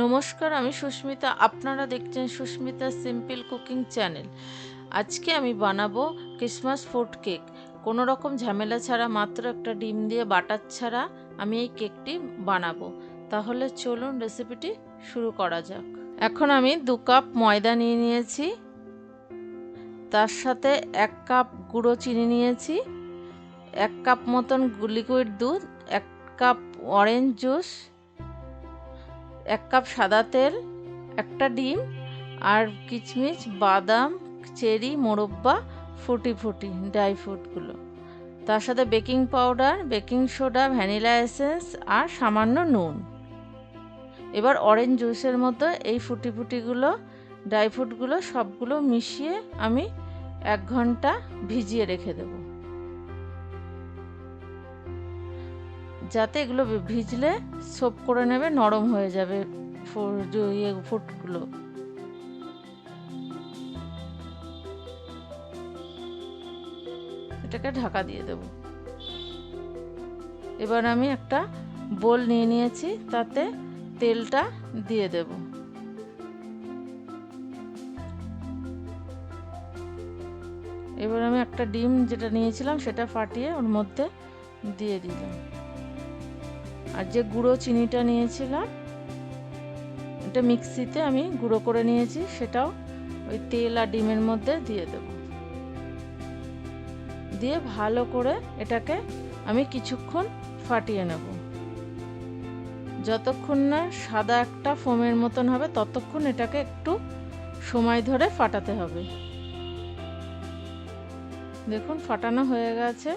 নমস্কার, আমি সুস্মিতা। আপনারা দেখছেন সুস্মিতা সিম্পল কুকিং চ্যানেল। আজকে আমি বানাবো ক্রিসমাস ফুড কেক। কোনো রকম ঝামেলা ছাড়া, মাত্র একটা ডিম দিয়ে বাটার ছাড়া আমি এই কেকটি বানাবো। তাহলে চলুন রেসিপিটি শুরু করা যাক। এখন আমি দু কাপ ময়দা নিয়ে নিয়েছি। তার সাথে এক কাপ গুঁড়ো চিনি নিয়েছি। এক কাপ মতন লিকুইড দুধ, এক কাপ অরেঞ্জ জুস এক কাপ সাদা তেল, একটা ডিম আর কিচমিচ, বাদাম, চেরি, মোরব্বা, ফুটি ফুটি, ড্রাই ফ্রুটগুলো তার সাথে baking powder, baking soda, vanilla essence আর সামান্য নুন। এবার অরেঞ্জ জুসের মতো এই ফুটি ফুটিগুলো ড্রাই ফ্রুটগুলো সবগুলো মিশিয়ে আমি এক ঘণ্টা ভিজিয়ে রেখে দেবো। যাতে এগুলো ভিজলে সোপ করে নেবে, নরম হয়ে যাবে ইয়ে ফুটগুলো। এটাকে ঢাকা দিয়ে দেব। এবার আমি একটা বোল নিয়ে নিয়েছি, তাতে তেলটা দিয়ে দেব। এবার আমি একটা ডিম যেটা নিয়েছিলাম, সেটা ফাটিয়ে ওর মধ্যে দিয়ে দিলাম। আর যে গুঁড়ো চিনিটা নিয়েছিলাম, এটা মিক্সিতে আমি গুঁড়ো করে নিয়েছি, সেটাও ওই তেল আর ডিমের মধ্যে দিয়ে দেব। দিয়ে ভালো করে এটাকে আমি কিছুক্ষণ ফাটিয়ে নেব। যতক্ষণ না সাদা একটা ফোমের মতন হবে, ততক্ষণ এটাকে একটু সময় ধরে ফাটাতে হবে। দেখুন, ফাটানো হয়ে গেছে।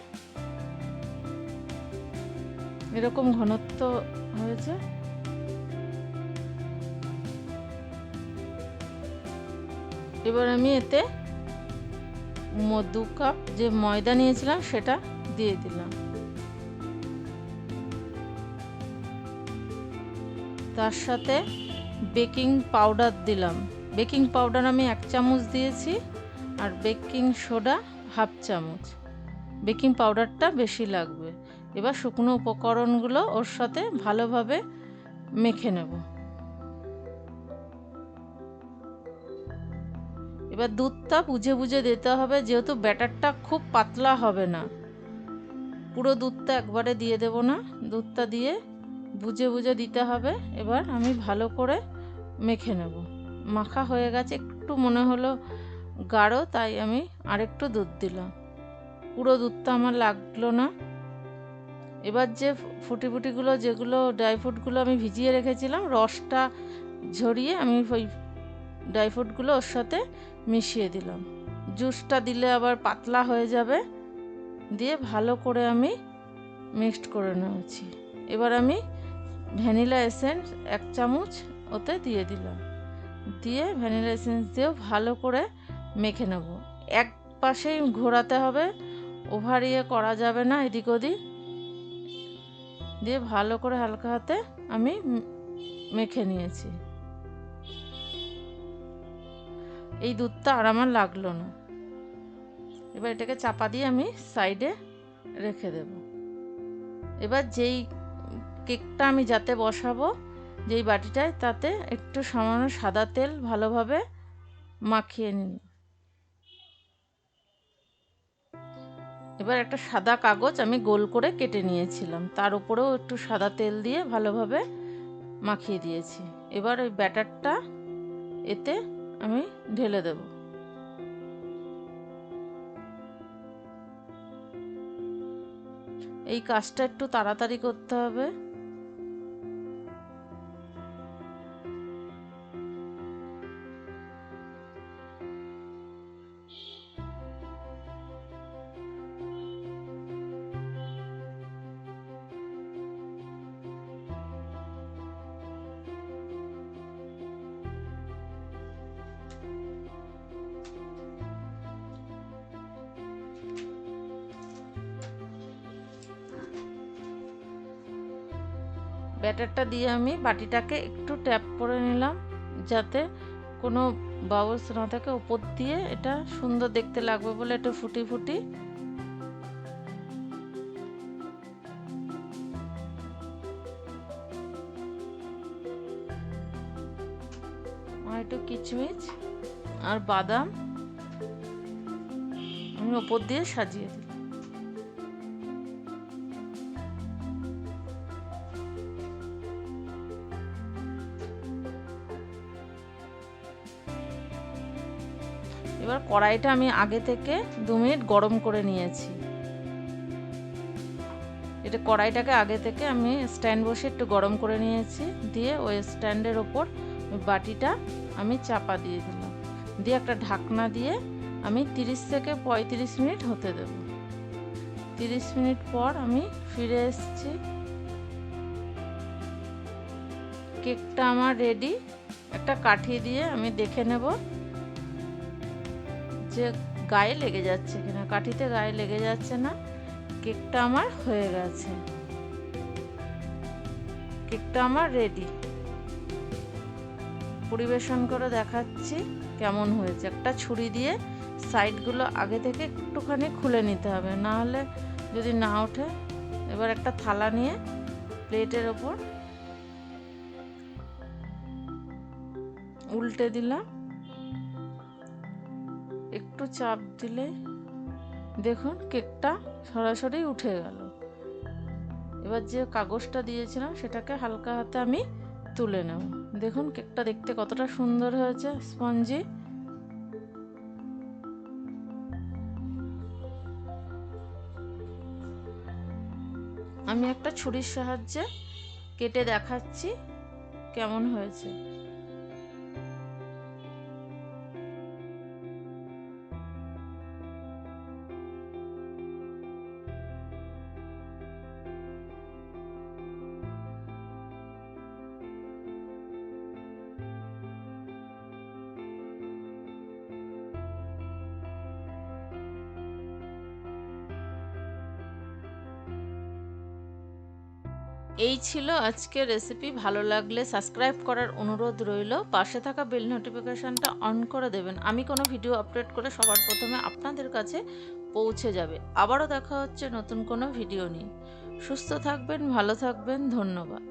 এরকম ঘনত্ব হয়েছে? এবার আমি এতে দু কাপ যে ময়দা নিয়েছিলাম, সেটা দিয়ে দিলাম। তার সাথে বেকিং পাউডার দিলাম। বেকিং পাউডার আমি এক চামচ দিয়েছি, আর বেকিং সোডা হাফ চামচ। বেকিং পাউডারটা বেশি লাগবে। এবার শুকনো উপকরণগুলো ওর সাথে ভালোভাবে মেখে নেব। এবার দুধটা বুঝে বুঝে দিতে হবে, যেহেতু ব্যাটারটা খুব পাতলা হবে না। পুরো দুধটা একবারে দিয়ে দেব না, দুধটা দিয়ে বুঝে বুঝে দিতে হবে। এবার আমি ভালো করে মেখে নেব। মাখা হয়ে গেছে, একটু মনে হলো গাঢ়, তাই আমি আরেকটু দুধ দিলাম। পুরো দুধটা আমার লাগল না। এবার যে ফুটি ফুটিগুলো, যেগুলো ড্রাই ফ্রুটগুলো আমি ভিজিয়ে রেখেছিলাম, রসটা ঝরিয়ে আমি ওই ড্রাই ফ্রুটগুলো ওর সাথে মিশিয়ে দিলাম। জুসটা দিলে আবার পাতলা হয়ে যাবে। দিয়ে ভালো করে আমি মিক্সড করে নিয়েছি। এবার আমি ভ্যানিলা এসেন্স এক চামচ ওতে দিয়ে দিলাম। দিয়ে ভ্যানিলা এসেন্স দিয়েও ভালো করে মেখে নেব। এক পাশেই ঘোরাতে হবে, ওভার ইয়ে করা যাবে না এদিক ওদিক। দিয়ে ভালো করে হালকা হাতে আমি মেখে নিয়েছি। এই দুধটা আর আমার লাগল না। এবার এটাকে চাপা দিয়ে আমি সাইডে রেখে দেব। এবার যেই কেকটা আমি যাতে বসাবো, যেই বাটিটায়, তাতে একটু সামান্য সাদা তেল ভালোভাবে মাখিয়ে নিন এবার একটা সাদা কাগজ আমি গোল করে কেটে নিয়েছিলাম। তার উপরেও একটু সাদা তেল দিয়ে ভালোভাবে মাখিয়ে দিয়েছি। এবার ওই ব্যাটারটা এতে আমি ঢেলে দেব। এই কাজটা একটু তাড়াতাড়ি করতে হবে। ব্যাটারটা দিয়ে আমি বাটিটাকে একটু ট্যাপ করে নিলাম, যাতে কোনো বাবলস না থাকে ওপর দিয়ে এটা সুন্দর দেখতে লাগবে বলে একটু ফুটি ফুটি। আর একটু কিচমিচ আর বাদাম আমি ওপর দিয়ে সাজিয়ে দিই এবার কড়াইটা আমি আগে থেকে দু মিনিট গরম করে নিয়েছি। এটা কড়াইটাকে আগে থেকে আমি স্ট্যান্ড বসে একটু গরম করে নিয়েছি। দিয়ে ওই স্ট্যান্ডের ওপর বাটিটা আমি চাপা দিয়ে দিলাম। দিয়ে একটা ঢাকনা দিয়ে আমি তিরিশ থেকে পঁয়ত্রিশ মিনিট হতে দেব। তিরিশ মিনিট পর আমি ফিরে এসেছি। কেকটা আমার রেডি। একটা কাঠি দিয়ে আমি দেখে নেব। যে গায়ে লেগে যাচ্ছে কিনা, কাঠিতে গায়ে লেগে যাচ্ছে না, কেকটা আমার হয়ে গেছে। কেকটা আমার রেডি পরিবেশন করে দেখাচ্ছি কেমন হয়েছে। একটা ছুরি দিয়ে সাইডগুলো আগে থেকে একটুখানি খুলে নিতে হবে, না হলে যদি না ওঠে, এবার একটা থালা নিয়ে প্লেটের ওপর উল্টে দিলাম। একটু চাপ দিলে দেখুন কেকটা সরাসরি উঠে গেল। এবার যে কাগজটা দিয়েছিলাম সেটাকে হালকা হাতে আমি তুলে নেব। দেখুন কেকটা দেখতে কতটা সুন্দর হয়েছে, স্পঞ্জি। আমি একটা ছুরির সাহায্যে কেটে দেখাচ্ছি কেমন হয়েছে। এই ছিল আজকে রেসিপি ভালো লাগলে সাবস্ক্রাইব করার অনুরোধ রইল। পাশে থাকা বেল নোটিফিকেশানটা অন করে দেবেন। আমি কোনো ভিডিও আপলোড করে সবার প্রথমে আপনাদের কাছে পৌঁছে যাবে। আবারও দেখা হচ্ছে নতুন কোনো ভিডিও নিয়ে। সুস্থ থাকবেন, ভালো থাকবেন, ধন্যবাদ।